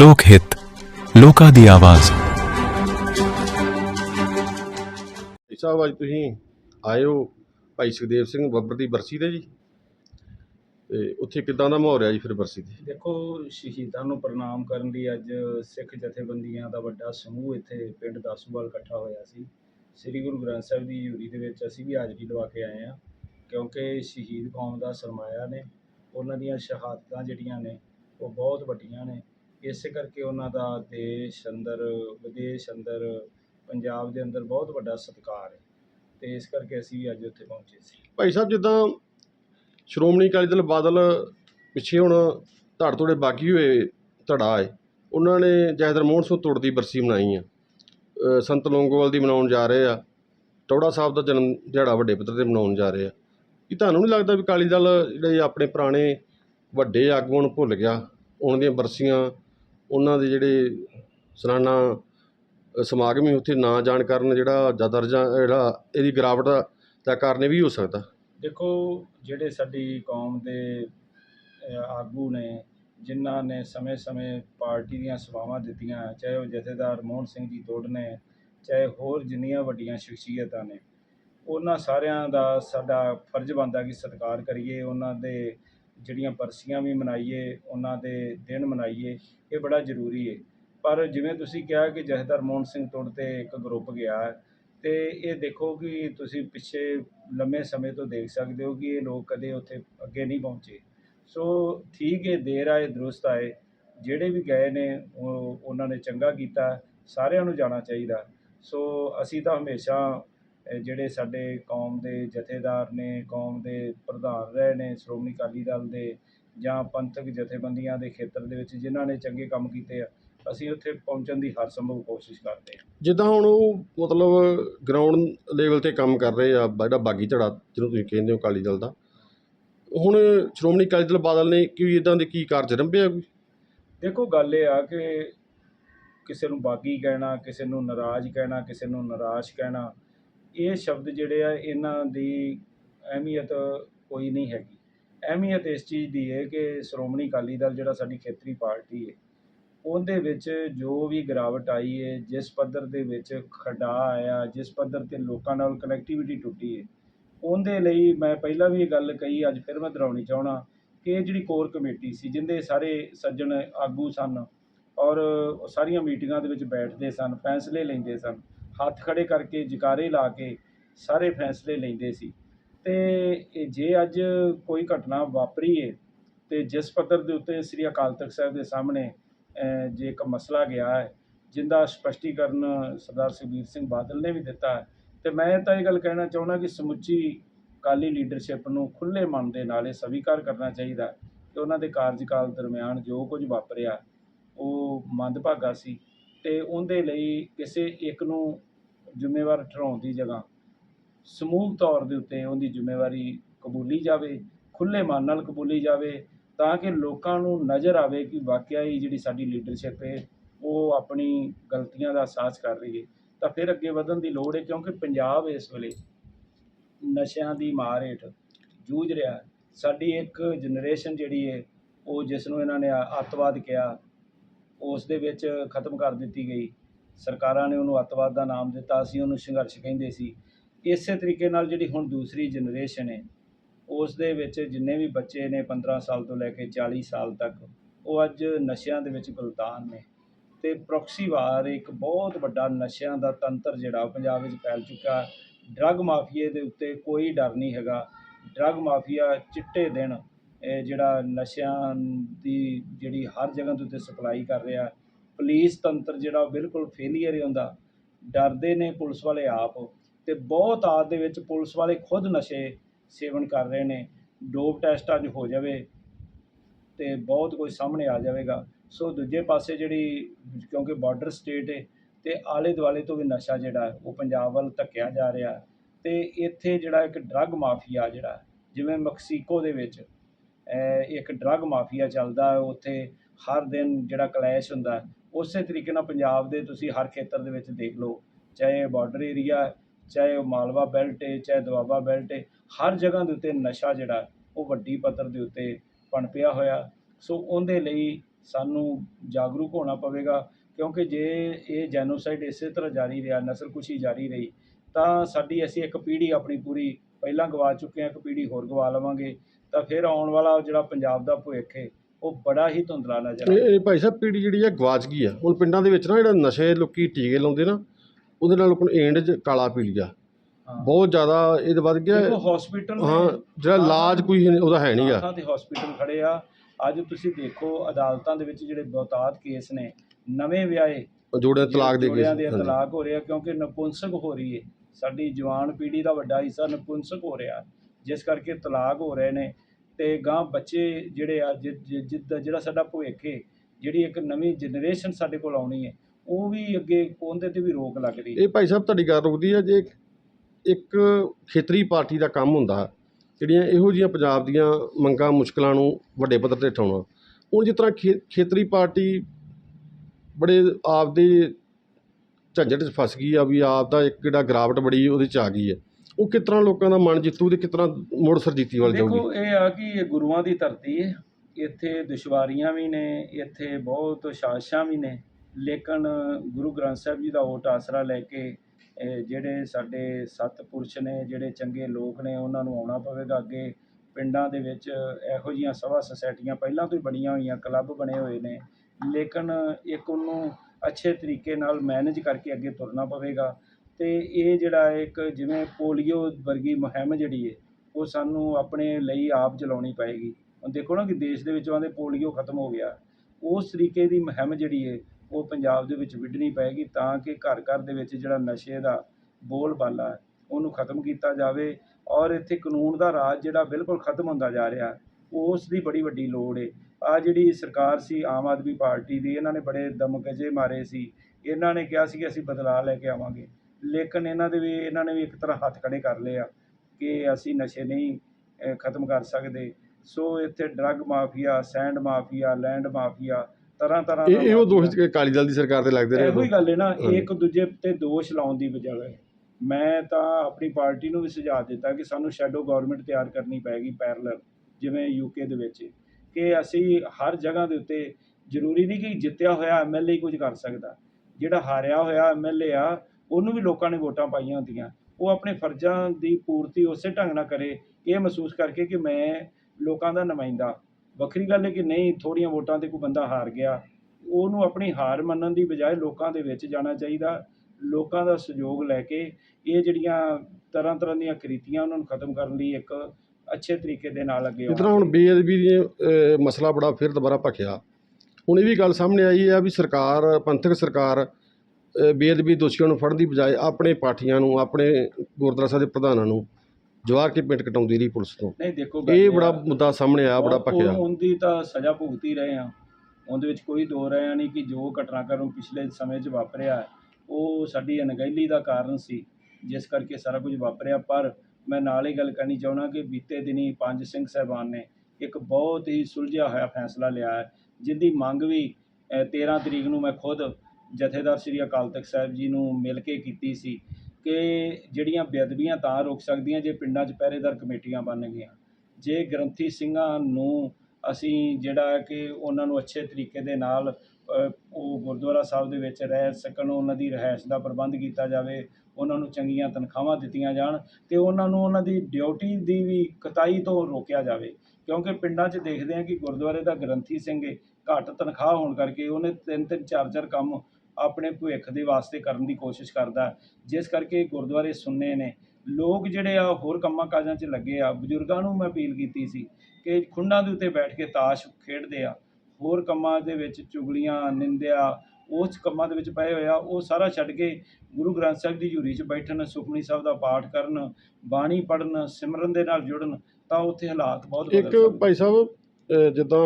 ਲੋਕ ਹਿੱਤ ਲੋਕਾਂ ਦੀ ਆਵਾਜ਼। ਸਾਹਿਬ ਅੱਜ ਤੁਸੀਂ ਆਏ ਹੋ ਭਾਈ ਸੁਖਦੇਵ ਸਿੰਘ ਬੱਬਰ ਦੀ ਬਰਸੀ ਤੇ ਜੀ। ਤੇ ਉੱਥੇ ਕਿਦਾਂ ਦਾ ਮਾਹੌਲ ਹੈ ਜੀ ਫਿਰ ਬਰਸੀ ਤੇ? ਦੇਖੋ ਸ਼ਹੀਦਾਂ ਨੂੰ ਪ੍ਰਣਾਮ ਕਰਨ ਲਈ ਅੱਜ ਸਿੱਖ ਜਥੇਬੰਦੀਆਂ ਦਾ ਵੱਡਾ ਸਮੂਹ ਇੱਥੇ ਪਿੰਡ ਦਾਸੂਵਾਲ ਇਕੱਠਾ ਹੋਇਆ ਸੀ। ਸ੍ਰੀ ਗੁਰੂ ਗ੍ਰੰਥ ਸਾਹਿਬ ਦੀ ਹਜ਼ੂਰੀ ਦੇ ਵਿੱਚ ਅਸੀਂ ਵੀ ਹਾਜ਼ਰੀ ਲਵਾ ਕੇ ਆਏ ਹਾਂ ਕਿਉਂਕਿ ਸ਼ਹੀਦ ਕੌਮ ਦਾ ਸਰਮਾਇਆ ਨੇ। ਉਹਨਾਂ ਦੀਆਂ ਸ਼ਹਾਦਤਾਂ ਜਿਹੜੀਆਂ ਨੇ ਉਹ ਬਹੁਤ ਵੱਡੀਆਂ ਨੇ। ਇਸ ਕਰਕੇ ਉਹਨਾਂ ਦਾ ਦੇਸ਼ ਅੰਦਰ, ਵਿਦੇਸ਼ ਅੰਦਰ, ਪੰਜਾਬ ਦੇ ਅੰਦਰ ਬਹੁਤ ਵੱਡਾ ਸਤਿਕਾਰ ਹੈ। ਅਤੇ ਇਸ ਕਰਕੇ ਅਸੀਂ ਵੀ ਅੱਜ ਉੱਥੇ ਪਹੁੰਚੇ ਸੀ। ਭਾਈ ਸਾਹਿਬ, ਜਿੱਦਾਂ ਸ਼੍ਰੋਮਣੀ ਅਕਾਲੀ ਦਲ ਬਾਦਲ ਪਿੱਛੇ ਹੁਣ ਧੜ ਤੋੜੇ ਬਾਕੀ ਹੋਏ ਧੜਾ ਹੈ, ਉਹਨਾਂ ਨੇ ਜੈਦਰ ਮੋਹਨ ਸਿੰਘ ਤੁੜ ਦੀ ਬਰਸੀ ਮਨਾਈ ਆ। ਸੰਤ ਲੌਂਗੋਵਾਲ ਦੀ ਮਨਾਉਣ ਜਾ ਰਹੇ ਆ, ਟੌੜਾ ਸਾਹਿਬ ਦਾ ਜਨਮ ਦਿਹਾੜਾ ਵੱਡੇ ਪੱਧਰ ਤੇ ਮਨਾਉਣ ਜਾ ਰਹੇ ਆ। ਕੀ ਤੁਹਾਨੂੰ ਨਹੀਂ ਲੱਗਦਾ ਵੀ ਅਕਾਲੀ ਦਲ ਜਿਹੜੇ ਆਪਣੇ ਪੁਰਾਣੇ ਵੱਡੇ ਆਗੂਆਂ ਨੂੰ ਭੁੱਲ ਗਿਆ, ਉਹਨਾਂ ਦੀਆਂ ਬਰਸੀਆਂ ਉਹਨਾਂ ਦੇ ਜਿਹੜੇ ਸਾਲਾਨਾ ਸਮਾਗਮ ਹੀ ਉੱਥੇ ਨਾ ਜਾਣ ਕਾਰਨ ਜਿਹੜਾ ਜ਼ਿਆਦਾ ਰੁਝਾਨ ਜਿਹੜਾ ਇਹਦੀ ਗਿਰਾਵਟ ਦਾ ਕਾਰਨ ਇਹ ਵੀ ਹੋ ਸਕਦਾ। ਦੇਖੋ, ਜਿਹੜੇ ਸਾਡੀ ਕੌਮ ਦੇ ਆਗੂ ਨੇ, ਜਿਨ੍ਹਾਂ ਨੇ ਸਮੇਂ-ਸਮੇਂ ਪਾਰਟੀ ਦੀਆਂ ਸੇਵਾਵਾਂ ਦਿੱਤੀਆਂ, ਚਾਹੇ ਉਹ ਜਥੇਦਾਰ ਮੋਹਨ ਸਿੰਘ ਜੀ ਤੋੜ ਨੇ, ਚਾਹੇ ਹੋਰ ਜਿੰਨੀਆਂ ਵੱਡੀਆਂ ਸ਼ਖਸੀਅਤਾਂ ਨੇ, ਉਹਨਾਂ ਸਾਰਿਆਂ ਦਾ ਸਾਡਾ ਫਰਜ਼ ਬਣਦਾ ਕਿ ਸਤਿਕਾਰ ਕਰੀਏ, ਉਹਨਾਂ ਦੇ ਜਿਹੜੀਆਂ ਬਰਸੀਆਂ ਵੀ ਮਨਾਈਏ, ਉਹਨਾਂ ਦੇ ਦਿਨ ਮਨਾਈਏ, ਇਹ ਬੜਾ ਜ਼ਰੂਰੀ ਹੈ ਪਰ ਜਿਵੇਂ ਤੁਸੀਂ ਕਿਹਾ ਕਿ ਜਥੇਦਾਰ ਮੋਹਨ ਸਿੰਘ ਤੋੜ ਤੇ ਇੱਕ ਗਰੁੱਪ ਗਿਆ ਹੈ, ਤੇ ਇਹ ਦੇਖੋ ਕਿ ਤੁਸੀਂ ਪਿੱਛੇ ਲੰਮੇ ਸਮੇਂ ਤੋਂ ਦੇਖ ਸਕਦੇ ਹੋ ਕਿ ਇਹ ਲੋਕ ਕਦੇ ਉੱਥੇ ਅੱਗੇ ਨਹੀਂ ਪਹੁੰਚੇ। ਸੋ ਠੀਕ ਹੈ ਦੇਰ ਆਏ ਦਰੁਸਤ ਆਏ ਜਿਹੜੇ ਵੀ ਗਏ ਨੇ, ਉਹ, ਉਹਨਾਂ ਨੇ ਚੰਗਾ ਕੀਤਾ, ਸਾਰਿਆਂ ਨੂੰ ਜਾਣਾ ਚਾਹੀਦਾ। ਸੋ ਅਸੀਂ ਤਾਂ ਹਮੇਸ਼ਾ ਜਿਹੜੇ ਸਾਡੇ ਕੌਮ ਦੇ ਜਥੇਦਾਰ ਨੇ ਕੌਮ ਦੇ ਪ੍ਰਧਾਨ ਰਹੇ ਨੇ ਸ਼੍ਰੋਮਣੀ ਅਕਾਲੀ ਦਲ ਦੇ ਜਾਂ ਪੰਥਕ ਜਥੇਬੰਦੀਆਂ ਦੇ ਖੇਤਰ ਦੇ ਵਿੱਚ ਜਿਨ੍ਹਾਂ ਨੇ ਚੰਗੇ ਕੰਮ ਕੀਤੇ ਆ ਅਸੀਂ ਉੱਥੇ ਪਹੁੰਚਣ ਦੀ ਹਰ ਸੰਭਵ ਕੋਸ਼ਿਸ਼ ਕਰਦੇ ਹਾਂ। ਜਿੱਦਾਂ ਹੁਣ ਉਹ ਮਤਲਬ ਗਰਾਊਂਡ ਲੈਵਲ ਤੇ ਕੰਮ ਕਰ ਰਹੇ ਆ ਜਿਹੜਾ ਬਾਗੀ ਧੜਾ ਜਿਹਨੂੰ ਤੁਸੀਂ ਕਹਿੰਦੇ ਹੋ ਅਕਾਲੀ ਦਲ ਦਾ ਹੁਣ ਸ਼੍ਰੋਮਣੀ ਅਕਾਲੀ ਦਲ ਬਾਦਲ ਨੇ ਕੀ ਇਦਾਂ ਦੇ ਕੀ ਕਾਰਜ ਰੰਭਿਆ ਕੋਈ? ਦੇਖੋ ਗੱਲ ਇਹ ਆ ਕਿ ਕਿਸੇ ਨੂੰ ਬਾਗੀ ਕਹਿਣਾ ਕਿਸੇ ਨੂੰ ਨਾਰਾਜ਼ ਕਹਿਣਾ ਕਿਸੇ ਨੂੰ ਨਿਰਾਸ਼ ਕਹਿਣਾ ਇਹ ਸ਼ਬਦ ਜਿਹੜੇ ਆ, ਇਹਨਾਂ ਦੀ ਅਹਿਮੀਅਤ ਕੋਈ ਨਹੀਂ ਹੈਗੀ। ਅਹਿਮੀਅਤ ਇਸ ਚੀਜ਼ ਦੀ ਹੈ ਕਿ ਸ਼੍ਰੋਮਣੀ ਅਕਾਲੀ ਦਲ ਜਿਹੜਾ ਸਾਡੀ ਖੇਤਰੀ ਪਾਰਟੀ ਹੈ, ਉਹਦੇ ਵਿੱਚ ਜੋ ਵੀ ਗਿਰਾਵਟ ਆਈ ਹੈ, ਜਿਸ ਪੱਧਰ ਦੇ ਵਿੱਚ ਖੜਾ ਆਇਆ, ਜਿਸ ਪੱਧਰ ਤੇ ਲੋਕਾਂ ਨਾਲ ਕਨੈਕਟੀਵਿਟੀ ਟੁੱਟੀ ਹੈ, ਉਹਦੇ ਲਈ ਮੈਂ ਪਹਿਲਾਂ ਵੀ ਇਹ ਗੱਲ ਕਹੀ, ਅੱਜ ਫਿਰ ਮੈਂ ਦੁਹਰਾਉਣੀ ਚਾਹਣਾ ਕਿ ਇਹ ਜਿਹੜੀ ਕੋਰ ਕਮੇਟੀ ਸੀ, ਜਿੰਦੇ ਸਾਰੇ ਸੱਜਣ ਆਗੂ ਸਨ ਔਰ ਸਾਰੀਆਂ ਮੀਟਿੰਗਾਂ ਦੇ ਵਿੱਚ ਬੈਠਦੇ ਸਨ, ਫੈਸਲੇ ਲੈਂਦੇ ਸਨ ਹੱਥ ਖੜੇ ਕਰਕੇ ਜਕਾਰੇ ਲਾ ਕੇ ਸਾਰੇ ਫੈਸਲੇ ਲੈਂਦੇ ਸੀ। ਤੇ ਜੇ ਅੱਜ ਕੋਈ ਘਟਨਾ ਵਾਪਰੀ ਹੈ ਤੇ ਜਿਸ ਪੱਧਰ ਦੇ ਉੱਤੇ ਸ੍ਰੀ ਅਕਾਲ ਤਖਤ ਸਾਹਿਬ ਦੇ ਸਾਹਮਣੇ ਜੇ ਇੱਕ ਮਸਲਾ ਗਿਆ ਹੈ, ਜਿੰਦਾ ਸਪਸ਼ਟੀਕਰਨ ਸਰਦਾਰ ਸੁਖਬੀਰ ਸਿੰਘ ਬਾਦਲ ਨੇ ਵੀ ਦਿੱਤਾ ਹੈ, ਤੇ ਮੈਂ ਤਾਂ ਇਹ ਗੱਲ ਕਹਿਣਾ ਚਾਹੁੰਦਾ ਕਿ ਸਮੁੱਚੀ ਅਕਾਲੀ ਲੀਡਰਸ਼ਿਪ ਨੂੰ ਖੁੱਲੇ ਮਨ ਦੇ ਨਾਲ ਇਹ ਸਵੀਕਾਰ ਕਰਨਾ ਚਾਹੀਦਾ ਕਿ ਉਹਨਾਂ ਦੇ ਕਾਰਜਕਾਲ ਦਰਮਿਆਨ ਜੋ ਕੁਝ ਵਾਪਰਿਆ, ਉਹ ਮੰਦਭਾਗਾ ਸੀ ਤੇ ਉਹਦੇ ਲਈ ਕਿਸੇ ਇੱਕ ਨੂੰ ਜ਼ਿੰਮੇਵਾਰ ਠਹਿਰਾਉਣ ਦੀ ਜਗ੍ਹਾ। ਸਮੂਹ ਤੌਰ ਦੇ ਉੱਤੇ ਉਹਦੀ ਜ਼ਿੰਮੇਵਾਰੀ ਕਬੂਲੀ ਜਾਵੇ ਖੁੱਲੇ ਮਨ ਨਾਲ ਕਬੂਲੀ ਜਾਵੇ, ਤਾਂ ਕਿ ਲੋਕਾਂ ਨੂੰ ਨਜ਼ਰ ਆਵੇ ਕਿ ਵਾਕਿਆ ਹੀ ਜਿਹੜੀ ਸਾਡੀ ਲੀਡਰਸ਼ਿਪ ਹੈ, ਉਹ ਆਪਣੀ ਗਲਤੀਆਂ ਦਾ ਅਹਿਸਾਸ ਕਰ ਰਹੀ ਹੈ। ਤਾਂ ਫਿਰ ਅੱਗੇ ਵਧਣ ਦੀ ਲੋੜ ਹੈ, ਕਿਉਂਕਿ ਪੰਜਾਬ ਇਸ ਵੇਲੇ ਨਸ਼ਿਆਂ ਦੀ ਮਾਰ ਹੇਠ ਜੂਝ ਰਿਹਾ ਸਾਡੀ ਇੱਕ ਜਨਰੇਸ਼ਨ ਜਿਹੜੀ ਹੈ, ਉਹ ਜਿਸ ਨੂੰ ਇਹਨਾਂ ਨੇ ਅੱਤਵਾਦ ਕਿਹਾ, ਉਸ ਦੇ ਵਿੱਚ ਖਤਮ ਕਰ ਦਿੱਤੀ ਗਈ। ਸਰਕਾਰਾਂ ਨੇ ਉਹਨੂੰ ਅੱਤਵਾਦ ਦਾ ਨਾਮ ਦਿੱਤਾ ਅਸੀਂ ਉਹਨੂੰ ਸੰਘਰਸ਼ ਕਹਿੰਦੇ ਸੀ। ਇਸੇ ਤਰੀਕੇ ਨਾਲ ਜਿਹੜੀ ਹੁਣ ਦੂਸਰੀ ਜਨਰੇਸ਼ਨ ਹੈ ਉਸ ਦੇ ਵਿੱਚ ਜਿੰਨੇ ਵੀ ਬੱਚੇ ਨੇ 15 ਸਾਲ ਤੋਂ ਲੈ ਕੇ 40 ਸਾਲ ਤੱਕ, ਉਹ ਅੱਜ ਨਸ਼ਿਆਂ ਦੇ ਵਿੱਚ ਗੁਲਤਾਨ ਨੇ। ਤੇ ਪ੍ਰੋਕਸੀ ਵਾਰ ਇੱਕ ਬਹੁਤ ਵੱਡਾ ਨਸ਼ਿਆਂ ਦਾ ਤੰਤਰ ਜਿਹੜਾ ਉਹ ਪੰਜਾਬ ਵਿੱਚ ਫੈਲ ਚੁੱਕਾ। ਡਰੱਗ ਮਾਫੀਏ ਦੇ ਉੱਤੇ ਕੋਈ ਡਰ ਨਹੀਂ ਹੈਗਾ। ਡਰੱਗ ਮਾਫੀਆ ਚਿੱਟੇ ਦਿਨ, ਇਹ ਜਿਹੜਾ ਨਸ਼ਿਆਂ ਦੀ ਜਿਹੜੀ ਹਰ ਜਗ੍ਹਾ ਦੇ ਉੱਤੇ ਸਪਲਾਈ ਕਰ ਰਿਹਾ ਪੁਲਿਸ ਤੰਤਰ ਜਿਹੜਾ ਉਹ ਬਿਲਕੁਲ ਫੇਲੀਅਰ ਹੀ ਹੁੰਦਾ ਡਰਦੇ ਨੇ ਪੁਲਿਸ ਵਾਲੇ ਆਪ ਤੇ ਬਹੁਤ ਆਦ ਦੇ ਵਿੱਚ ਪੁਲਿਸ ਵਾਲੇ ਖੁਦ ਨਸ਼ੇ ਸੇਵਨ ਕਰ ਰਹੇ ਨੇ ਡੋਪ ਟੈਸਟ ਅੱਜ ਹੋ ਜਾਵੇ ਤੇ ਬਹੁਤ ਕੁਝ ਸਾਹਮਣੇ ਆ ਜਾਵੇਗਾ ਸੋ ਦੂਜੇ ਪਾਸੇ ਜਿਹੜੀ ਕਿਉਂਕਿ ਬਾਰਡਰ ਸਟੇਟ ਹੈ ਤੇ ਆਲੇ ਦੁਆਲੇ ਤੋਂ ਵੀ ਨਸ਼ਾ ਜਿਹੜਾ ਉਹ ਪੰਜਾਬ ਵੱਲ ਧੱਕਿਆ ਜਾ ਰਿਹਾ ਹੈ। ਤੇ ਇੱਥੇ ਜਿਹੜਾ ਇੱਕ ਡਰੱਗ ਮਾਫੀਆ ਜਿਹੜਾ ਜਿਵੇਂ ਮੈਕਸੀਕੋ ਦੇ ਵਿੱਚ ਇੱਕ ਡਰੱਗ ਮਾਫੀਆ ਚੱਲਦਾ ਉੱਥੇ ਹਰ ਦਿਨ ਜਿਹੜਾ ਕਲੈਸ਼ ਹੁੰਦਾ ਉਸੇ ਤਰੀਕੇ ਨਾਲ ਪੰਜਾਬ ਦੇ ਤੁਸੀਂ ਹਰ ਖੇਤਰ ਦੇ ਵਿੱਚ ਦੇਖ ਲਓ, ਚਾਹੇ ਬਾਰਡਰ ਏਰੀਆ ਚਾਹੇ ਉਹ ਮਾਲਵਾ ਬੈਲਟ ਹੈ, ਚਾਹੇ ਦੁਆਬਾ ਬੈਲਟ ਹੈ, ਹਰ ਜਗ੍ਹਾ ਦੇ ਉੱਤੇ ਨਸ਼ਾ ਜਿਹੜਾ ਉਹ ਵੱਡੀ ਪੱਧਰ ਦੇ ਉੱਤੇ ਪਣਪਿਆ ਹੋਇਆ। ਸੋ ਉਹਦੇ ਲਈ ਸਾਨੂੰ ਜਾਗਰੂਕ ਹੋਣਾ ਪਵੇਗਾ, ਕਿਉਂਕਿ ਜੇ ਇਹ ਜੈਨੋਸਾਈਡ ਇਸੇ ਤਰ੍ਹਾਂ ਜਾਰੀ ਰਿਹਾ ਨਸਲਕੁਸ਼ੀ ਜਾਰੀ ਰਹੀ, ਤਾਂ ਸਾਡੀ ਅਸੀਂ ਇੱਕ ਪੀੜ੍ਹੀ ਆਪਣੀ ਪੂਰੀ ਪਹਿਲਾਂ ਗਵਾ ਚੁੱਕੇ ਹਾਂ, ਇੱਕ ਪੀੜ੍ਹੀ ਹੋਰ ਗਵਾ ਲਵਾਂਗੇ। ਤਾਂ ਫਿਰ ਆਉਣ ਵਾਲਾ ਜਿਹੜਾ ਪੰਜਾਬ ਦਾ ਭਵਿੱਖ ਹੈ ਉਹ ਬੜਾ ਹੀ ਧੁੰਦਲਾ ਨਜ਼ਰ ਆਏਗਾ ਇਹ ਭਾਈ ਸਾਹਿਬ ਪੀੜੀ ਜਿਹੜੀ ਆ ਗਵਾਚ ਗਈ ਆ। ਹੁਣ ਪਿੰਡਾਂ ਦੇ ਵਿੱਚ ਨਾ ਜਿਹੜਾ ਨਸ਼ੇ ਲੋਕੀ ਟੀਕੇ ਲਾਉਂਦੇ ਨਾ ਉਹਦੇ ਨਾਲ ਲੋਕਾਂ ਨੂੰ ਏਂਡ 'ਚ ਕਾਲਾ ਪੀ ਲਿਆ। ਹਾਂ। ਬਹੁਤ ਜ਼ਿਆਦਾ ਇਹ ਵੱਧ ਗਿਆ। ਦੇਖੋ ਹਸਪੀਟਲ ਹਾਂ ਜਿਹੜਾ ਇਲਾਜ ਕੋਈ ਉਹਦਾ ਹੈ ਨਹੀਂਗਾ। ਥਾਂ ਤੇ ਹਸਪੀਟਲ ਖੜੇ ਆ। ਅੱਜ ਤੁਸੀਂ ਦੇਖੋ ਅਦਾਲਤਾਂ ਦੇ ਵਿੱਚ ਜਿਹੜੇ ਬਹੁਤਾਤ ਕੇਸ ਨੇ ਨਵੇਂ ਵਿਆਹੇ ਜੋੜਿਆਂ ਦੇ ਤਲਾਕ ਦੇ ਜੋੜਿਆਂ ਦੇ। ਤਲਾਕ ਹੋ ਰਿਹਾ ਕਿਉਂਕਿ ਨਪੁੰਸਕ ਹੋ ਰਹੀ ਹੈ ਸਾਡੀ ਜਵਾਨ ਪੀੜ੍ਹੀ ਦਾ ਵੱਡਾ ਹਿੱਸਾ ਨਪੁੰਸਕ ਹੋ ਰਿਹਾ। ਜਿਸ ਕਰਕੇ ਤਲਾਕ ਹੋ ਰਹੇ ਨੇ। ਅਤੇ ਗਾਂ ਬੱਚੇ ਜਿਹੜੇ ਆ, ਜਿ- ਜਿੱਦਾਂ, ਜਿਹੜਾ ਸਾਡਾ ਭਵਿੱਖ ਹੈ ਜਿਹੜੀ ਇੱਕ ਨਵੀਂ ਜਨਰੇਸ਼ਨ ਸਾਡੇ ਕੋਲ ਆਉਣੀ ਹੈ ਉਹ ਵੀ ਅੱਗੇ ਉਹਦੇ ਤੇ ਵੀ ਰੋਕ ਲੱਗ ਰਹੀ ਇਹ ਭਾਈ ਸਾਹਿਬ, ਤੁਹਾਡੀ ਗੱਲ ਰੁਕਦੀ ਹੈ ਜੇ ਇੱਕ ਖੇਤਰੀ ਪਾਰਟੀ ਦਾ ਕੰਮ ਹੁੰਦਾ, ਜਿਹੜੀਆਂ ਇਹੋ ਜਿਹੀਆਂ ਪੰਜਾਬ ਦੀਆਂ ਮੰਗਾਂ, ਮੁਸ਼ਕਲਾਂ ਨੂੰ ਵੱਡੇ ਪੱਧਰ ਤੇ ਉਠਾਉਣਾ ਹੁਣ ਜਿਸ ਤਰ੍ਹਾਂ ਖੇ- ਖੇਤਰੀ ਪਾਰਟੀ ਬੜੇ ਆਪਦੇ ਝੰਜਟ 'ਚ ਫਸ ਗਈ ਆ, ਵੀ ਆਪ ਦਾ ਇੱਕ ਜਿਹੜਾ ਗਿਰਾਵਟ ਬੜੀ ਉਹਦੇ 'ਚ ਆ ਗਈ ਹੈ ਉਹ ਕਿਸ ਤਰ੍ਹਾਂ ਲੋਕਾਂ ਦਾ ਮਨ ਜਿੱਤੂ ਤੇ ਕਿਸ ਤਰ੍ਹਾਂ ਮੁੜ ਸਰਜੀਤੀ ਵੱਲ ਜਾਊਗੀ? ਦੇਖੋ ਇਹ ਆ ਕਿ ਇਹ ਗੁਰੂਆਂ ਦੀ ਧਰਤੀ ਹੈ। ਇੱਥੇ ਦੁਸ਼ਵਾਰੀਆਂ ਵੀ ਨੇ ਇੱਥੇ ਬਹੁਤ ਸਾਜ਼ਿਸ਼ਾਂ ਵੀ ਨੇ। ਲੇਕਿਨ ਗੁਰੂ ਗ੍ਰੰਥ ਸਾਹਿਬ ਜੀ ਦਾ ਓਟ ਆਸਰਾ ਲੈ ਕੇ ਜਿਹੜੇ ਸਾਡੇ ਸਤਿਪੁਰਸ਼ ਨੇ ਜਿਹੜੇ ਚੰਗੇ ਲੋਕ ਨੇ ਉਹਨਾਂ ਨੂੰ ਆਉਣਾ ਪਵੇਗਾ ਅੱਗੇ। ਪਿੰਡਾਂ ਦੇ ਵਿੱਚ ਇਹੋ ਜਿਹੀਆਂ ਸਭਾ ਸੁਸਾਇਟੀਆਂ ਪਹਿਲਾਂ ਤੋਂ ਹੀ ਬਣੀਆਂ ਹੋਈਆਂ ਕਲੱਬ ਬਣੇ ਹੋਏ ਨੇ। ਲੇਕਿਨ ਇੱਕ ਉਹਨੂੰ ਅੱਛੇ ਤਰੀਕੇ ਨਾਲ ਮੈਨੇਜ ਕਰਕੇ ਅੱਗੇ ਤੁਰਨਾ ਪਵੇਗਾ। ਅਤੇ ਇਹ ਜਿਹੜਾ ਇੱਕ ਜਿਵੇਂ ਪੋਲੀਓ ਵਰਗੀ ਮੁਹਿੰਮ ਜਿਹੜੀ ਹੈ ਉਹ ਸਾਨੂੰ ਆਪਣੇ ਲਈ ਆਪ ਚਲਾਉਣੀ ਪਏਗੀ। ਹੁਣ ਦੇਖੋ ਨਾ ਕਿ ਦੇਸ਼ ਦੇ ਵਿੱਚ ਉਹਨਾਂ ਦੇ ਪੋਲੀਓ ਖਤਮ ਹੋ ਗਿਆ। ਉਸ ਤਰੀਕੇ ਦੀ ਮੁਹਿੰਮ ਜਿਹੜੀ ਹੈ ਉਹ ਪੰਜਾਬ ਦੇ ਵਿੱਚ ਵਿੱਢਣੀ ਪਏਗੀ ਤਾਂ ਕਿ ਘਰ ਘਰ ਦੇ ਵਿੱਚ ਜਿਹੜਾ ਨਸ਼ੇ ਦਾ ਬੋਲਬਾਲਾ ਉਹਨੂੰ ਖਤਮ ਕੀਤਾ ਜਾਵੇ ਔਰ ਇੱਥੇ ਕਾਨੂੰਨ ਦਾ ਰਾਜ ਜਿਹੜਾ ਬਿਲਕੁਲ ਖਤਮ ਹੁੰਦਾ ਜਾ ਰਿਹਾ, ਉਸ ਦੀ ਬੜੀ ਵੱਡੀ ਲੋੜ ਹੈ ਆ ਜਿਹੜੀ ਸਰਕਾਰ ਸੀ, ਆਮ ਆਦਮੀ ਪਾਰਟੀ ਦੀ, ਇਹਨਾਂ ਨੇ ਬੜੇ ਦਮਗਜੇ ਮਾਰੇ ਸੀ। ਇਹਨਾਂ ਨੇ ਕਿਹਾ ਸੀ ਕਿ ਅਸੀਂ ਬਦਲਾਅ ਲੈ ਕੇ ਆਵਾਂਗੇ। ਲੇਕਿਨ ਇਹਨਾਂ ਦੇ ਵੀ ਇਹਨਾਂ ਨੇ ਵੀ ਇੱਕ ਤਰ੍ਹਾਂ ਹੱਥ ਖੜੇ ਕਰ ਲਏ ਆ ਕਿ ਅਸੀਂ ਨਸ਼ੇ ਨਹੀਂ ਖਤਮ ਕਰ ਸਕਦੇ। ਸੋ ਇੱਥੇ drug mafia sand mafia land mafia ਤਰ੍ਹਾਂ ਤਰ੍ਹਾਂ ਇਹ ਦਾ ਇਹੋ ਦੋਸ਼। ਅਕਾਲੀ ਦਲ ਦੀ ਸਰਕਾਰ ਤੇ ਲੱਗਦੇ ਰਹੇ ਇਹੋ ਹੀ ਗੱਲ ਹੈ ਨਾ। ਇੱਕ ਦੂਜੇ ਤੇ ਦੋਸ਼ ਲਾਉਣ ਦੀ ਬਜਾਏ। ਮੈਂ ਤਾਂ ਆਪਣੀ ਪਾਰਟੀ ਨੂੰ ਵੀ ਸੁਝਾਅ ਦਿੱਤਾ ਕਿ ਸਾਨੂੰ ਸ਼ੈਡੋ ਗਵਰਨਮੈਂਟ ਤਿਆਰ ਕਰਨੀ ਪਏਗੀ ਪੈਰਲਲ ਜਿਵੇਂ ਯੂਕੇ ਦੇ ਵਿੱਚ। ਕਿ ਅਸੀਂ ਹਰ ਜਗ੍ਹਾ ਦੇ ਉੱਤੇ ਜ਼ਰੂਰੀ ਨਹੀਂ ਕਿ ਜਿੱਤਿਆ ਹੋਇਆ ਐਮਐਲਏ ਕੁਝ ਕਰ ਸਕਦਾ। ਜਿਹੜਾ ਹਾਰਿਆ ਹੋਇਆ ਐਮਐਲਏ ਆ ਉਹਨੂੰ ਵੀ ਲੋਕਾਂ ਨੇ ਵੋਟਾਂ ਪਾਈਆਂ ਹੁੰਦੀਆਂ। ਉਹ ਆਪਣੇ ਫਰਜ਼ਾਂ ਦੀ ਪੂਰਤੀ ਉਸੇ ਢੰਗ ਨਾਲ ਕਰੇ ਇਹ ਮਹਿਸੂਸ ਕਰਕੇ ਕਿ ਮੈਂ ਲੋਕਾਂ ਦਾ ਨੁਮਾਇੰਦਾ। ਵੱਖਰੀ ਗੱਲ ਹੈ ਕਿ ਨਹੀਂ ਥੋੜੀਆਂ ਵੋਟਾਂ ਤੇ ਕੋਈ ਬੰਦਾ ਹਾਰ ਗਿਆ। ਉਹਨੂੰ ਆਪਣੀ ਹਾਰ ਮੰਨਣ ਦੀ ਬਜਾਏ ਲੋਕਾਂ ਦੇ ਵਿੱਚ ਜਾਣਾ ਚਾਹੀਦਾ। ਲੋਕਾਂ ਦਾ ਸਹਿਯੋਗ ਲੈ ਕੇ ਇਹ ਜਿਹੜੀਆਂ ਤਰ੍ਹਾਂ ਤਰ੍ਹਾਂ ਦੀਆਂ ਕ੍ਰਿਤੀਆਂ ਉਹਨਾਂ ਨੂੰ ਖਤਮ ਕਰਨ ਲਈ ਇੱਕ ਅੱਛੇ ਤਰੀਕੇ ਦੇ ਨਾਲ ਅੱਗੇ ਜਿਸ ਤਰ੍ਹਾਂ ਹੁਣ ਬੇਅਦਬੀ ਦੀ ਮਸਲਾ ਬੜਾ ਫਿਰ ਦੁਬਾਰਾ ਭਖਿਆ। ਹੁਣ ਇਹ ਵੀ ਗੱਲ ਸਾਹਮਣੇ ਆਈ ਹੈ ਵੀ ਸਰਕਾਰ ਪੰਥਕ ਸਰਕਾਰ ਬੇਅਦਬੀ ਦੋਸ਼ੀਆਂ ਨੂੰ ਫੜਨ ਦੀ ਬਜਾਏ ਆਪਣੇ ਪਾਠੀਆਂ ਨੂੰ ਆਪਣੇ ਗੁਰਦੁਆਰਾ ਸਾਹਿਬ ਦੇ ਪ੍ਰਧਾਨਾਂ ਨੂੰ ਜਵਾਰ ਕੇ ਪਿੰਡ ਕਟਾਉਂਦੀ ਰਹੀ ਪੁਲਿਸ ਤੋਂ। ਨਹੀਂ ਦੇਖੋ ਗੱਲ ਇਹ ਬੜਾ ਮੁੱਦਾ ਸਾਹਮਣੇ ਆਇਆ ਬੜਾ ਉਹ- ਉਹਦੀ ਤਾਂ ਸਜ਼ਾ ਭੁਗਤੀ ਰਹੇ ਆ। ਉਹਦੇ ਵਿੱਚ ਕੋਈ ਦੋ ਰਿਹਾ ਨਹੀਂ ਕਿ ਜੋ ਘਟਨਾਕ੍ਰਮ ਪਿਛਲੇ ਸਮੇਂ 'ਚ ਵਾਪਰਿਆ ਉਹ ਸਾਡੀ ਅਣਗਹਿਲੀ ਦਾ ਕਾਰਨ ਸੀ ਜਿਸ ਕਰਕੇ ਸਾਰਾ ਕੁਝ ਵਾਪਰਿਆ। ਪਰ ਮੈਂ ਨਾਲ ਹੀ ਗੱਲ ਕਰਨੀ ਚਾਹੁੰਦਾ ਕਿ ਬੀਤੇ ਦਿਨੀ ਪੰਜ ਸਿੰਘ ਸਾਹਿਬਾਨ ਨੇ ਇੱਕ ਬਹੁਤ ਹੀ ਸੁਲਝਿਆ ਹੋਇਆ ਫੈਸਲਾ ਲਿਆ ਹੈ ਜਿਹਦੀ ਮੰਗ ਵੀ ਅ, 13 ਤਰੀਕ ਨੂੰ ਮੈਂ ਖੁਦ ਜਥੇਦਾਰ ਸ੍ਰੀ ਅਕਾਲ ਤਖਤ ਸਾਹਿਬ ਜੀ ਨੂੰ ਮਿਲ ਕੇ ਕੀਤੀ ਸੀ ਕਿ ਜਿਹੜੀਆਂ ਬੇਅਦਬੀਆਂ ਤਾਂ ਰੁਕ ਸਕਦੀਆਂ ਜੇ ਪਿੰਡਾਂ 'ਚ ਪਹਿਰੇਦਾਰ ਕਮੇਟੀਆਂ ਬਣ ਗਈਆਂ। ਜੇ ਗ੍ਰੰਥੀ ਸਿੰਘਾਂ ਨੂੰ ਅਸੀਂ ਜਿਹੜਾ ਕਿ ਉਹਨਾਂ ਨੂੰ ਅੱਛੇ ਤਰੀਕੇ ਦੇ ਨਾਲ ਉਹ ਗੁਰਦੁਆਰਾ ਸਾਹਿਬ ਦੇ ਵਿੱਚ ਰਹਿ ਸਕਣ, ਉਹਨਾਂ ਦੀ ਰਿਹਾਇਸ਼ ਦਾ ਪ੍ਰਬੰਧ ਕੀਤਾ ਜਾਵੇ, ਉਹਨਾਂ ਨੂੰ ਚੰਗੀਆਂ ਤਨਖਾਹਾਂ ਦਿੱਤੀਆਂ ਜਾਣ ਅਤੇ ਉਹਨਾਂ ਨੂੰ ਉਹਨਾਂ ਦੀ ਡਿਊਟੀ ਦੀ ਵੀ ਕਤਾਈ ਤੋਂ ਰੋਕਿਆ ਜਾਵੇ। ਕਿਉਂਕਿ ਪਿੰਡਾਂ 'ਚ ਦੇਖਦੇ ਹਾਂ ਕਿ ਗੁਰਦੁਆਰੇ ਦਾ ਗ੍ਰੰਥੀ ਸਿੰਘ ਘੱਟ ਤਨਖਾਹ ਹੋਣ ਕਰਕੇ ਉਹਨੇ ਤਿੰਨ ਤਿੰਨ ਚਾਰ ਚਾਰ ਕੰਮ ਆਪਣੇ ਭਵਿੱਖ ਦੇ ਵਾਸਤੇ ਕਰਨ ਦੀ ਕੋਸ਼ਿਸ਼ ਕਰਦਾ ਜਿਸ ਕਰਕੇ ਗੁਰਦੁਆਰੇ ਸੁੰਨੇ ਨੇ। ਲੋਕ ਜਿਹੜੇ ਆ ਹੋਰ ਕੰਮਾਂ ਕਾਜਾਂ 'ਚ ਲੱਗੇ ਆ। ਬਜ਼ੁਰਗਾਂ ਨੂੰ ਮੈਂ ਅਪੀਲ ਕੀਤੀ ਸੀ ਕਿ ਖੁੰਡਾਂ ਦੇ ਉੱਤੇ ਬੈਠ ਕੇ ਤਾਸ਼ ਖੇਡਦੇ ਆ। ਹੋਰ ਕੰਮਾਂ ਦੇ ਵਿੱਚ ਚੁਗਲੀਆਂ ਨਿੰਦਿਆ ਉਸ ਕੰਮਾਂ ਦੇ ਵਿੱਚ ਪਏ ਹੋਏ ਆ ਉਹ ਸਾਰਾ ਛੱਡ ਕੇ ਗੁਰੂ ਗ੍ਰੰਥ ਸਾਹਿਬ ਦੀ ਹਜ਼ੂਰੀ 'ਚ ਬੈਠਣ ਸੁਖਮਨੀ ਸਾਹਿਬ ਦਾ ਪਾਠ ਕਰਨ ਬਾਣੀ ਪੜਨ ਸਿਮਰਨ ਦੇ ਨਾਲ ਜੁੜਨ ਤਾਂ ਉੱਥੇ ਹਾਲਾਤ ਬਹੁਤ ਬਦਲ ਇੱਕ ਭਾਈ ਸਾਹਿਬ ਜਿੱਦਾਂ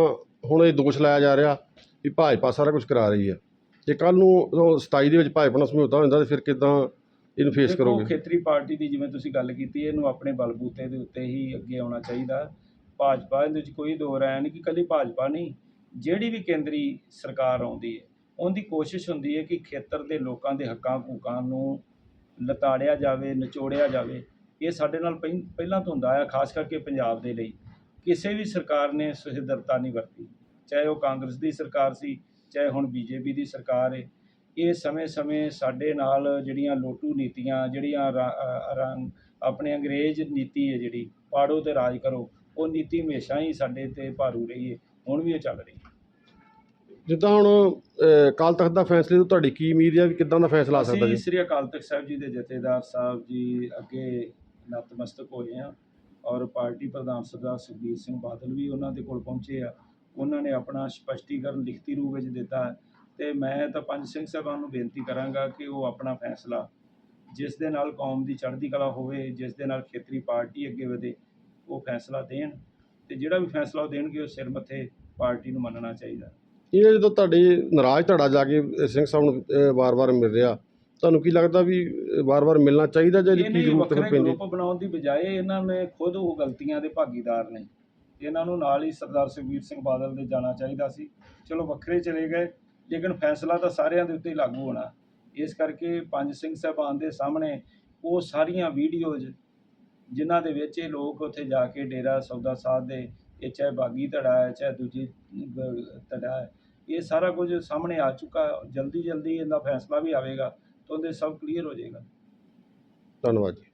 ਹੁਣ ਇਹ ਦੋਸ਼ ਲਾਇਆ ਜਾ ਰਿਹਾ ਵੀ ਭਾਜਪਾ ਸਾਰਾ ਕੁਝ ਕਰਾ ਰਹੀ ਹੈ ਜੇ ਕੱਲ ਨੂੰ ਉਦੋਂ 27 ਦੇ ਵਿੱਚ ਭਾਜਪਾ ਸਮਝੌਤਾ ਹੋ ਜਾਂਦਾ ਤੇ ਫਿਰ ਕਿਦਾਂ ਇਹਨੂੰ ਫੇਸ ਦੇਖੋ, ਕਰੋਗੇ? ਖੇਤਰੀ ਪਾਰਟੀ ਦੀ ਜਿਵੇਂ ਤੁਸੀਂ ਗੱਲ ਕੀਤੀ ਇਹਨੂੰ ਆਪਣੇ ਬਲਬੂਤੇ ਦੇ ਉੱਤੇ ਹੀ ਅੱਗੇ ਆਉਣਾ ਚਾਹੀਦਾ। ਭਾਜਪਾ ਇਹਦੇ ਵਿੱਚ ਕੋਈ ਦੋ ਰਾਏ ਨਹੀਂ ਕਿ ਕੱਲੀ ਭਾਜਪਾ ਨਹੀਂ ਜਿਹੜੀ ਵੀ ਕੇਂਦਰੀ ਸਰਕਾਰ ਆਉਂਦੀ ਹੈ ਉਹਦੀ ਕੋਸ਼ਿਸ਼ ਹੁੰਦੀ ਹੈ ਕਿ ਖੇਤਰ ਦੇ ਲੋਕਾਂ ਦੇ ਹੱਕਾਂ ਹਕੂਕਾਂ ਨੂੰ ਲਤਾੜਿਆ ਜਾਵੇ ਨਿਚੋੜਿਆ ਜਾਵੇ। ਇਹ ਸਾਡੇ ਨਾਲ ਪਹਿ- ਪਹਿਲਾਂ ਤੋਂ ਹੁੰਦਾ ਆ ਖਾਸ ਕਰਕੇ ਪੰਜਾਬ ਦੇ ਲਈ। ਕਿਸੇ ਵੀ ਸਰਕਾਰ ਨੇ ਸੁਹਿਰਦਤਾ ਨਹੀਂ ਵਰਤੀ। ਚਾਹੇ ਉਹ ਕਾਂਗਰਸ ਦੀ ਸਰਕਾਰ ਸੀ ਚਾਹੇ ਹੁਣ ਬੀਜੇਪੀ ਦੀ ਸਰਕਾਰ ਹੈ ਇਹ ਸਮੇਂ-ਸਮੇਂ ਸਾਡੇ ਨਾਲ ਜਿਹੜੀਆਂ ਲੋਟੂ ਨੀਤੀਆਂ ਜਿਹੜੀਆਂ ਰਾ- ਆਪਣੇ ਅੰਗਰੇਜ਼ ਨੀਤੀ ਹੈ ਜਿਹੜੀ ਪਾੜੋ ਤੇ ਰਾਜ ਕਰੋ ਉਹ ਨੀਤੀ ਹਮੇਸ਼ਾ ਹੀ ਸਾਡੇ ਤੇ ਭਾਰੂ ਰਹੀ ਹੈ ਹੁਣ ਵੀ ਇਹ ਚੱਲ ਰਹੀ ਹੈ ਜਿੱਦਾਂ ਹੁਣ ਅ, ਅਕਾਲ ਤਖਤ ਦਾ ਫੈਸਲੇ ਤੋਂ ਤੁਹਾਡੀ ਕੀ ਉਮੀਦ ਹੈ ਵੀ ਕਿੱਦਾਂ ਦਾ ਫੈਸਲਾ ਆ ਸਕਦਾ ਅਸੀਂ ਜੀ? ਸ੍ਰੀ ਅਕਾਲ ਤਖਤ ਸਾਹਿਬ ਜੀ ਦੇ ਜਥੇਦਾਰ ਸਾਹਿਬ ਜੀ ਅੱਗੇ ਨਤਮਸਤਕ ਹੋਏ ਆ ਔਰ ਪਾਰਟੀ ਪ੍ਰਧਾਨ ਸਰਦਾਰ ਸੁਖਬੀਰ ਸਿੰਘ ਬਾਦਲ ਵੀ ਉਹਨਾਂ ਦੇ ਕੋਲ ਪਹੁੰਚੇ ਆ। ਉਹਨਾਂ ਨੇ ਆਪਣਾ ਸਪਸ਼ਟੀਕਰਨ ਲਿਖਤੀ ਰੂਪ ਵਿੱਚ ਦਿੱਤਾ ਹੈ ਤੇ ਮੈਂ ਤਾਂ ਪੰਜ ਸਿੰਘ ਸਾਹਿਬਾਨ ਨੂੰ ਬੇਨਤੀ ਕਰਾਂਗਾ ਕਿ ਉਹ ਆਪਣਾ ਫੈਸਲਾ ਜਿਸ ਦੇ ਨਾਲ ਕੌਮ ਦੀ ਚੜ੍ਹਦੀ ਕਲਾ ਹੋਵੇ ਜਿਸ ਦੇ ਨਾਲ ਖੇਤਰੀ ਪਾਰਟੀ ਅੱਗੇ ਵਧੇ ਉਹ ਫੈਸਲਾ ਦੇਣ ਤੇ ਜਿਹੜਾ ਵੀ ਫੈਸਲਾ ਉਹ ਦੇਣਗੇ ਉਹ ਸਿਰ ਮੱਥੇ ਪਾਰਟੀ ਨੂੰ ਮੰਨਣਾ ਚਾਹੀਦਾ। ਇਹ ਜਦੋਂ ਤੁਹਾਡੇ ਨਾਰਾਜ਼ ਧੜਾ ਜਾ ਕੇ ਸਿੰਘ ਸਾਹਿਬ ਨੂੰ ਵਾਰ-ਵਾਰ ਮਿਲ ਰਿਹਾ ਤੁਹਾਨੂੰ ਕੀ ਲੱਗਦਾ ਵੀ ਵਾਰ-ਵਾਰ ਮਿਲਣਾ ਚਾਹੀਦਾ ਜਾਂ ਕੀ ਜ਼ਰੂਰਤ ਪੈਂਦੀ? ਗਰੁੱਪ ਬਣਾਉਣ ਦੀ ਬਜਾਏ ਇਹਨਾਂ ਨੇ ਖੁਦ ਉਹ ਗਲਤੀਆਂ ਦੇ ਭਾਗੀਦਾਰ ਨੇ। ਇਹਨਾਂ ਨੂੰ ਨਾਲ ਹੀ ਸਰਦਾਰ ਸੁਖਬੀਰ ਸਿੰਘ ਬਾਦਲ ਦੇ ਜਾਣਾ ਚਾਹੀਦਾ ਸੀ। ਚਲੋ ਵੱਖਰੇ ਚਲੇ ਗਏ ਲੇਕਿਨ ਫੈਸਲਾ ਤਾਂ ਸਾਰਿਆਂ ਦੇ ਉੱਤੇ ਹੀ ਲਾਗੂ ਹੋਣਾ। ਇਸ ਕਰਕੇ ਪੰਜ ਸਿੰਘ ਸਾਹਿਬਾਨ ਦੇ ਸਾਹਮਣੇ ਉਹ ਸਾਰੀਆਂ ਵੀਡੀਓਜ਼ ਜਿਨ੍ਹਾਂ ਦੇ ਵਿੱਚ ਇਹ ਲੋਕ ਉੱਥੇ ਜਾ ਕੇ ਡੇਰਾ ਸੌਦਾ ਸਾਧ ਦੇ ਇਹ ਚਾਹੇ ਬਾਗੀ ਧੜਾ ਹੈ ਚਾਹੇ ਦੂਜੀ ਧੜਾ ਹੈ ਇਹ ਸਾਰਾ ਕੁਝ ਸਾਹਮਣੇ ਆ ਚੁੱਕਾ। ਜਲਦੀ ਜਲਦੀ ਇਹਦਾ ਫੈਸਲਾ ਵੀ ਆਵੇਗਾ ਤਾਂ ਉਹਦੇ ਸਭ ਕਲੀਅਰ ਹੋ ਜਾਏਗਾ। ਧੰਨਵਾਦ ਜੀ।